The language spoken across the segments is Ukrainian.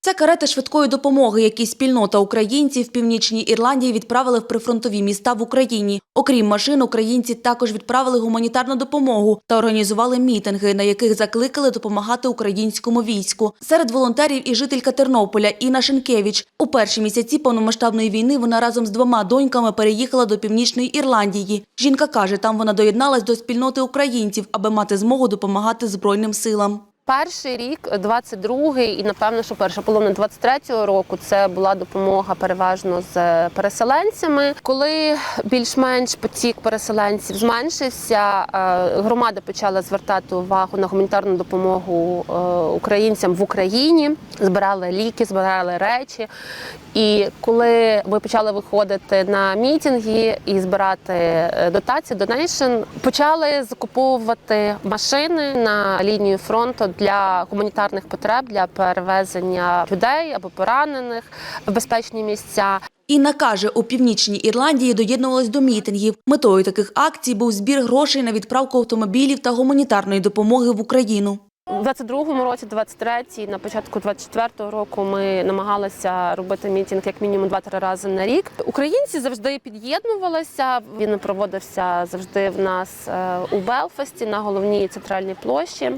Це карети швидкої допомоги, які спільнота українців в північній Ірландії відправили в прифронтові міста в Україні. Окрім машин, українці також відправили гуманітарну допомогу та організували мітинги, на яких закликали допомагати українському війську. Серед волонтерів і жителька Тернополя Інна Шенкевич. У перші місяці повномасштабної війни вона разом з двома доньками переїхала до північної Ірландії. Жінка каже, там вона доєдналась до спільноти українців, аби мати змогу допомагати збройним силам. Перший рік, 22-й і напевно, що перша половина 23-го року це була допомога переважно з переселенцями. Коли більш-менш потік переселенців зменшився, е, громада почала звертати увагу на гуманітарну допомогу е, українцям в Україні. Збирали ліки, збирали речі. І коли ми почали виходити на мітинги і збирати е, дотації, донейшн, почали закуповувати машини на лінію фронту для гуманітарних потреб для перевезення людей або поранених в безпечні місця. Інна каже, у північній Ірландії доєднувалась до мітингів. Метою таких акцій був збір грошей на відправку автомобілів та гуманітарної допомоги в Україну. У 22-му році, 23-й, на початку 24-го року ми намагалися робити мітинг як мінімум 2-3 рази на рік. Українці завжди під'єднувалися. Він проводився завжди в нас е, у Белфасті на головній центральній площі.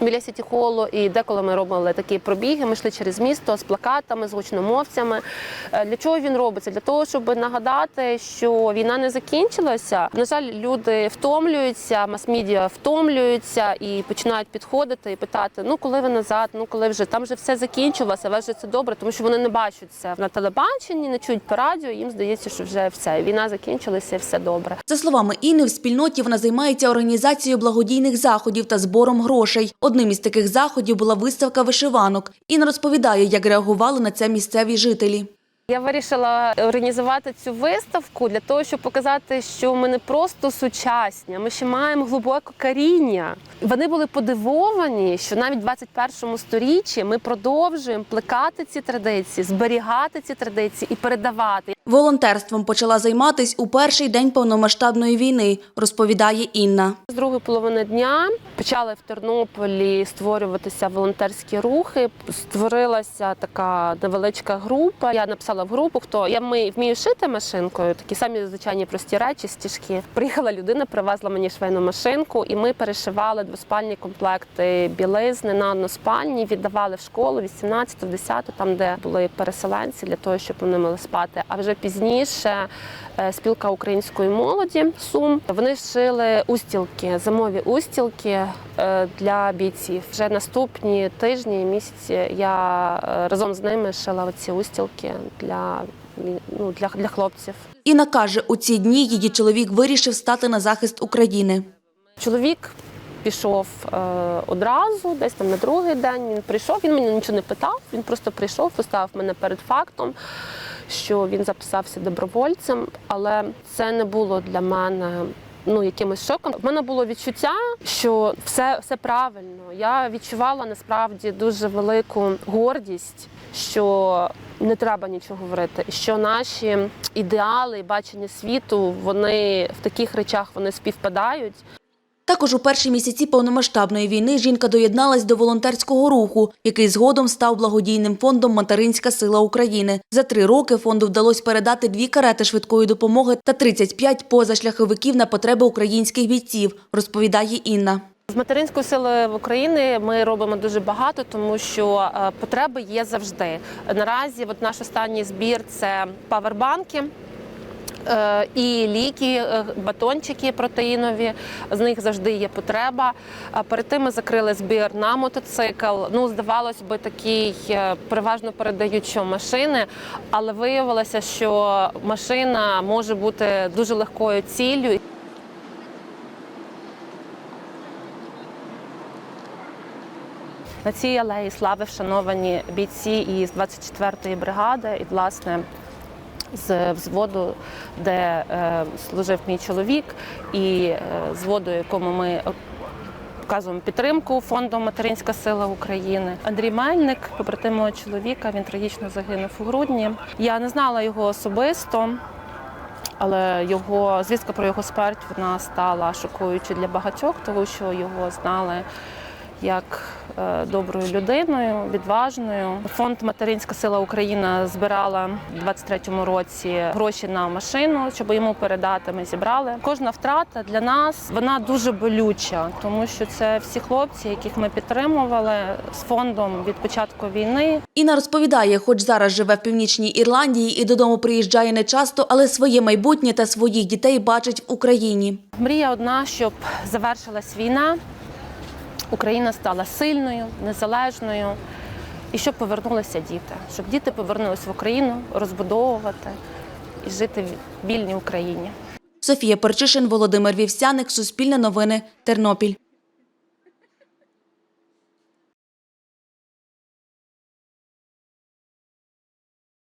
Біля Сіті Холу, і деколи ми робили такі пробіги. Ми йшли через місто з плакатами, з гучномовцями. Е, Для чого він робиться? Для того, щоб нагадати, що війна не закінчилася. На жаль, люди втомлюються, мас-медіа втомлюються і починають підходити і питати: ну коли ви назад, ну коли вже там вже все закінчилося, вже це добре, тому що вони не бачать це на телебаченні, не чують по радіо. Їм здається, що вже все війна закінчилася, все добре. За словами Інни, в спільноті вона займається організацією благодійних заходів та збором грошей. Одним із таких заходів була виставка вишиванок. Інна розповідає, як реагували на це місцеві жителі. Я вирішила організувати цю виставку для того, щоб показати, що ми не просто сучасні, ми ще маємо глибоке коріння. Вони були подивовані, що навіть в 21 сторіччі ми продовжуємо плекати ці традиції, зберігати ці традиції і передавати. Волонтерством почала займатись у перший день повномасштабної війни, розповідає Інна. З другої половини дня почали в Тернополі створюватися волонтерські рухи. Створилася така невеличка група. Я написала в групу, хто я ми вмію шити машинкою, такі самі звичайні прості речі, стіжки. Приїхала людина, привезла мені швейну машинку, і ми перешивали двоспальні комплекти білизни на односпальні, віддавали в школу 18 10 там, де були переселенці, для того, щоб вони могли спати. А вже пізніше е, спілка української молоді Сум вони шили устілки, зимові устілки е, для бійців. Вже наступні тижні і місяці я е, разом з ними шила оці устілки для, ну, для, для хлопців. Інна каже, у ці дні її чоловік вирішив стати на захист України. Чоловік пішов е, одразу, десь там на другий день. Він прийшов. Він мені нічого не питав. Він просто прийшов, поставив мене перед фактом, що він записався добровольцем, але це не було для мене. Ну, якимось шоком. В мене було відчуття, що все, все правильно. Я відчувала насправді дуже велику гордість, що не треба нічого говорити, що наші ідеали бачення світу вони в таких речах вони співпадають. Також у перші місяці повномасштабної війни жінка доєдналась до волонтерського руху, який згодом став благодійним фондом Материнська сила України. За три роки фонду вдалося передати дві карети швидкої допомоги та 35 позашляховиків на потреби українських бійців, розповідає Інна. З материнської сили в Україні ми робимо дуже багато, тому що е, потреби є завжди. Наразі, от наш останній збір це павербанки. Е, І ліки, е, батончики протеїнові, з них завжди є потреба. Перед тим ми закрили збір на мотоцикл. Ну, здавалось би, такий е, переважно передають, що машини, але виявилося, що машина може бути дуже легкою ціллю. На цій алеї слави вшановані бійці із 24-ї бригади і, власне, з взводу, де е, служив мій чоловік, і е, зводу, якому ми показуємо підтримку фонду Материнська сила України. Андрій Мельник, побратим мого чоловіка, він трагічно загинув у грудні. Я не знала його особисто. Але його звістка про його смерть вона стала шокуючою для багатьох, тому що його знали як е, доброю людиною, відважною. Фонд Материнська сила Україна збирала у 23-му році гроші на машину, щоб йому передати. Ми зібрали. Кожна втрата для нас вона дуже болюча, тому що це всі хлопці, яких ми підтримували з фондом від початку війни. Інна розповідає, хоч зараз живе в північній Ірландії і додому приїжджає не часто, але своє майбутнє та своїх дітей бачить в Україні. Мрія одна, щоб завершилась війна, Україна стала сильною, незалежною, і щоб повернулися діти, щоб діти повернулися в Україну розбудовувати і жити в вільній Україні. Софія Перчишин, Володимир Вівсяник, Суспільне новини, Тернопіль.